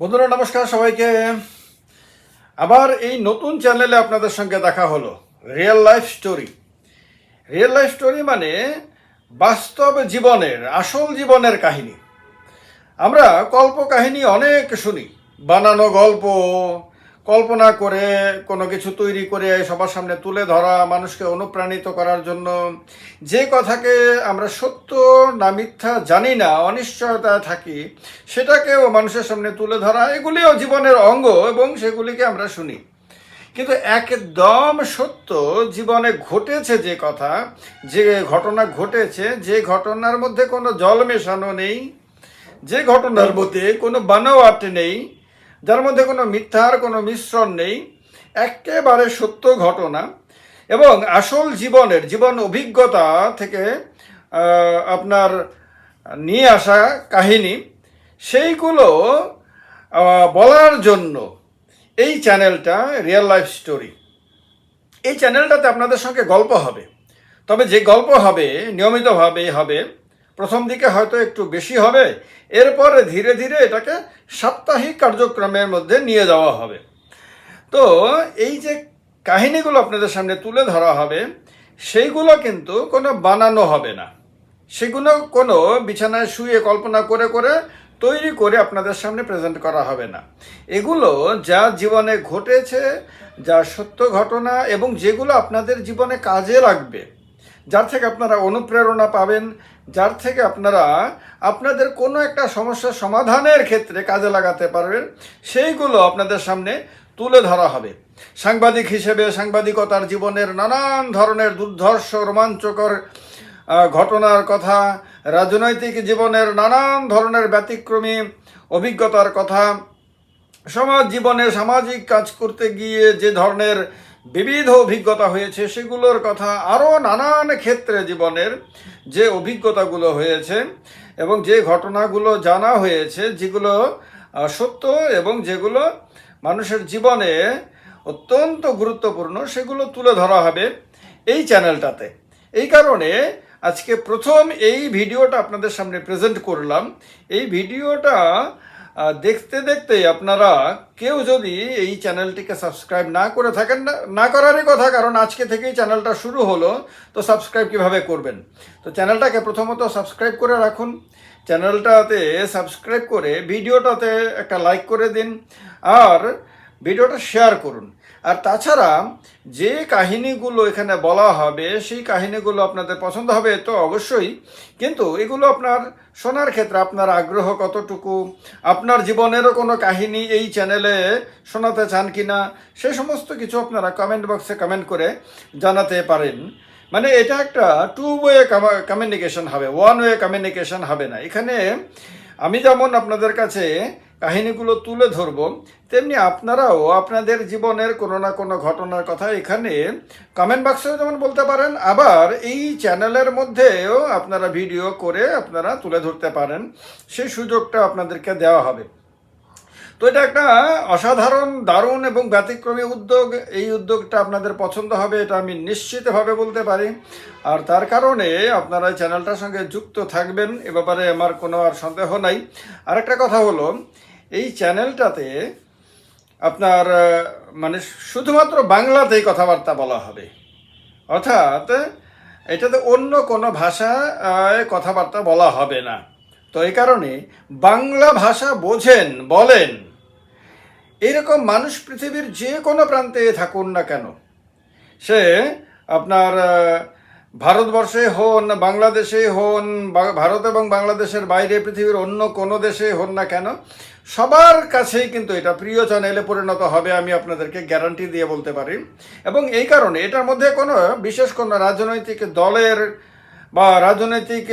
বন্ধুরা, নমস্কার সবাইকে। আবার এই নতুন চ্যানেলে আপনাদের সঙ্গে দেখা হলো real life story real life story মানে বাস্তব জীবনের, আসল জীবনের কাহিনী। আমরা কল্প কাহিনী অনেক শুনি, বানানো গল্প কল্পনা করে, কোনো কিছু তৈরি করে সবার সামনে তুলে ধরা, মানুষকে অনুপ্রাণিত করার জন্য যে কথাকে আমরা সত্য না মিথ্যা জানি না, অনিশ্চয়তায় থাকি, সেটাকেও মানুষের সামনে তুলে ধরা, এগুলিও জীবনের অঙ্গ এবং সেগুলিকে আমরা শুনি। কিন্তু একদম সত্য, জীবনে ঘটেছে যে কথা, যে ঘটনা ঘটেছে, যে ঘটনার মধ্যে কোনো জল মেশানো নেই, যে ঘটনার মধ্যে কোনো বানোয়াট নেই যার মধ্যে কোনো মিথ্যার কোনো মিশ্রণ নেই, একেবারে সত্য ঘটনা। এবং আসল জীবনের, জীবন অভিজ্ঞতা থেকে আপনার নিয়ে আসা কাহিনী, সেইগুলো বলার জন্য এই চ্যানেলটা রিয়েল লাইফ স্টোরি এই চ্যানেলটাতে আপনাদের সঙ্গে গল্প হবে। তবে যে গল্প হবে নিয়মিতভাবে হবে। প্রথম দিকে হয়তো একটু বেশি হবে, এরপরে ধীরে ধীরে এটাকে সাপ্তাহিক কার্যক্রমের মধ্যে নিয়ে যাওয়া হবে। তো এই যে কাহিনীগুলো আপনাদের সামনে তুলে ধরা হবে, সেইগুলো কিন্তু কোনো বানানো হবে না। সেগুলো কোনো বিছানায় শুয়ে কল্পনা করে করে তৈরি করে আপনাদের সামনে প্রেজেন্ট করা হবে না। এগুলো যা জীবনে ঘটেছে, যা সত্য ঘটনা এবং যেগুলো আপনাদের জীবনে কাজে লাগবে যার থেকে আপনারা অনুপ্রেরণা পাবেন, যার থেকে আপনারা আপনাদের কোনো একটা সমস্যার সমাধানের ক্ষেত্রে কাজে লাগাতে পারবেন, সেইগুলো আপনাদের সামনে তুলে ধরা হবে। সাংবাদিক হিসেবে সাংবাদিকতার জীবনের নানান ধরনের দুর্ধর্ষ, রোমাঞ্চকর ঘটনার কথা, রাজনৈতিক জীবনের নানান ধরনের ব্যতিক্রমী অভিজ্ঞতার কথা, সমাজ জীবনে সামাজিক কাজ করতে গিয়ে যে ধরনের বিবিধ অভিজ্ঞতা হয়েছে, সেগুলোর কথা আরও নানান ক্ষেত্রে জীবনের যে অভিজ্ঞতাগুলো হয়েছে এবং যে ঘটনাগুলো জানা হয়েছে, যেগুলো সত্য এবং যেগুলো মানুষের জীবনে অত্যন্ত গুরুত্বপূর্ণ, সেগুলো তুলে ধরা হবে এই চ্যানেলটাতে। এই কারণে আজকে প্রথম এই ভিডিওটা আপনাদের সামনে প্রেজেন্ট করলাম। এই ভিডিওটা দেখতে দেখতে আপনারা কেউ যদি এই চ্যানেলটিকে সাবস্ক্রাইব না করে থাকেন না না করারই কথা, কারণ আজকে থেকেই চ্যানেলটা শুরু হলো, তো সাবস্ক্রাইব কীভাবে করবেন? তো চ্যানেলটাকে প্রথমত সাবস্ক্রাইব করে রাখুন। চ্যানেলটাতে সাবস্ক্রাইব করে ভিডিওটাতে একটা লাইক করে দিন, আর ভিডিওটা শেয়ার করুন। আর তাছাড়া যে কাহিনীগুলো এখানে বলা হবে, সেই কাহিনীগুলো আপনাদের পছন্দ হবে তো অবশ্যই। কিন্তু এগুলো আপনার শোনার ক্ষেত্রে আপনার আগ্রহ কতটুকু? আপনার জীবনেরও কোনো কাহিনী এই চ্যানেলে শোনাতে চান কি না সে সমস্ত কিছু আপনারা কমেন্ট বক্সে কমেন্ট করে জানাতে পারেন। মানে এটা একটা টু ওয়ে কমিউনিকেশন হবে ওয়ান ওয়ে কমিউনিকেশন হবে না। এখানে আমি যেমন আপনাদের কাছে কাহিনীগুলো তুলে ধরব। তেমনি আপনারাও আপনাদের জীবনের কোনো না কোনো ঘটনার কথা এখানে কমেন্ট বক্সেও যেমন বলতে পারেন, আবার এই চ্যানেলের মধ্যেও আপনারা ভিডিও করে আপনারা তুলে ধরতে পারেন। সেই সুযোগটা আপনাদেরকে দেওয়া হবে। তো এটা একটা অসাধারণ, দারুণ এবং ব্যতিক্রমী উদ্যোগ। এই উদ্যোগটা আপনাদের পছন্দ হবে, এটা আমি নিশ্চিতভাবে বলতে পারি। আর তার কারণে আপনারা চ্যানেলটার সঙ্গে যুক্ত থাকবেন, এ ব্যাপারে আমার কোনো আর সন্দেহ নাই। আরেকটা কথা হলো এই চ্যানেলটাতে আপনার মানে শুধুমাত্র বাংলাতেই কথাবার্তা বলা হবে। অর্থাৎ এটাতে অন্য কোনো ভাষায় কথাবার্তা বলা হবে না। তো এই কারণে বাংলা ভাষা বোঝেন, বলেন। এরকম মানুষ পৃথিবীর যে কোনো প্রান্তে থাকুন না কেন। সে আপনার ভারতবর্ষে হন, বাংলাদেশে হন ভারত এবং বাংলাদেশের বাইরে পৃথিবীর অন্য কোনো দেশে হন না কেন, সবার কাছেই কিন্তু এটা প্রিয় চ্যানেলে পরিণত হবে আমি আপনাদেরকে গ্যারান্টি দিয়ে বলতে পারি। এবং এই কারণে এটার মধ্যে কোনো বিশেষ কোনো রাজনৈতিক দলের বা রাজনৈতিক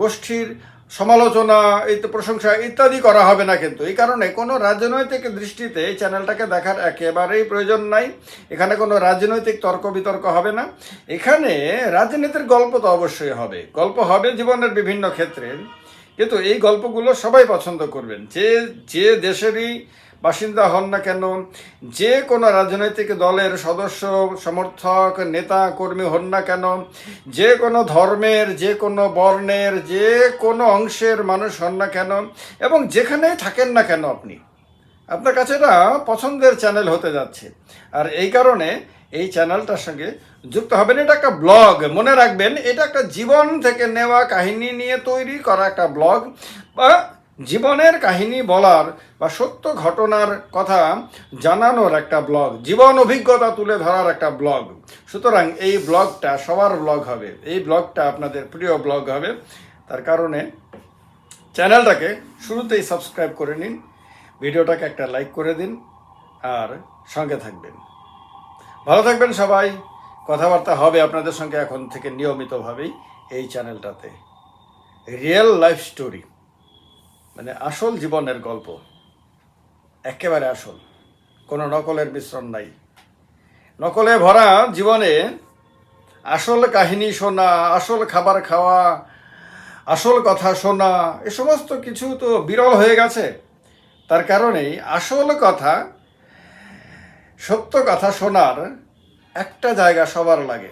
গোষ্ঠীর সমালোচনা, এই প্রশংসা ইত্যাদি করা হবে না কিন্তু। এই কারণে কোনো রাজনৈতিক দৃষ্টিতে এই চ্যানেলটাকে দেখার একেবারেই প্রয়োজন নাই। এখানে কোনো রাজনৈতিক তর্ক বিতর্ক হবে না। এখানে রাজনীতির গল্প তো অবশ্যই হবে। গল্প হবে জীবনের বিভিন্ন ক্ষেত্রে। কিন্তু এই গল্পগুলো সবাই পছন্দ করবেন। যে যে দেশেরই বাসিন্দা হন না কেন, যে কোনো রাজনৈতিক দলের সদস্য, সমর্থক, নেতা, কর্মী হন না কেন, যে কোনো ধর্মের, যে কোনো বর্ণের, যে কোনো অংশের মানুষ হন না কেন, এবং যেখানেই থাকেন না কেন আপনি আপনার কাছে এটা পছন্দের চ্যানেল হতে যাচ্ছে। আর এই কারণে এই চ্যানেলটার সঙ্গে যুক্ত হবেন। এটা একটা ব্লগ মনে রাখবেন, এটা একটা জীবন থেকে নেওয়া কাহিনী নিয়ে তৈরি করা একটা ব্লগ বা জীবনের কাহিনী বলার বা সত্য ঘটনার কথা জানানোর একটা ব্লগ জীবন অভিজ্ঞতা তুলে ধরার একটা ব্লগ সুতরাং এই ব্লগটা সবার ব্লগ হবে। এই ব্লগটা আপনাদের প্রিয় ব্লগ হবে। তার কারণে চ্যানেলটাকে শুরুতেই সাবস্ক্রাইব করে নিন। ভিডিওটাকে একটা লাইক করে দিন আর সঙ্গে থাকবেন। ভালো থাকবেন সবাই। কথাবার্তা হবে আপনাদের সঙ্গে এখন থেকে নিয়মিতভাবেই এই চ্যানেলটাতে। রিয়েল লাইফ স্টোরি মানে আসল জীবনের গল্প। একেবারে আসল। কোনো নকলের মিশ্রণ নাই। নকলে ভরা জীবনে আসল কাহিনী শোনা, আসল খাবার খাওয়া, আসল কথা শোনা, এ সমস্ত কিছু তো বিরল হয়ে গেছে। তার কারণে আসল কথা, সত্য কথা শোনার একটা জায়গা সবার লাগে।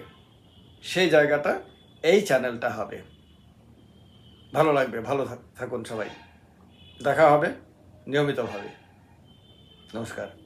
সেই জায়গাটা এই চ্যানেলটা হবে। ভালো লাগবে। ভালো থাক- থাকুন সবাই। দেখা হবে নিয়মিতভাবে। নমস্কার।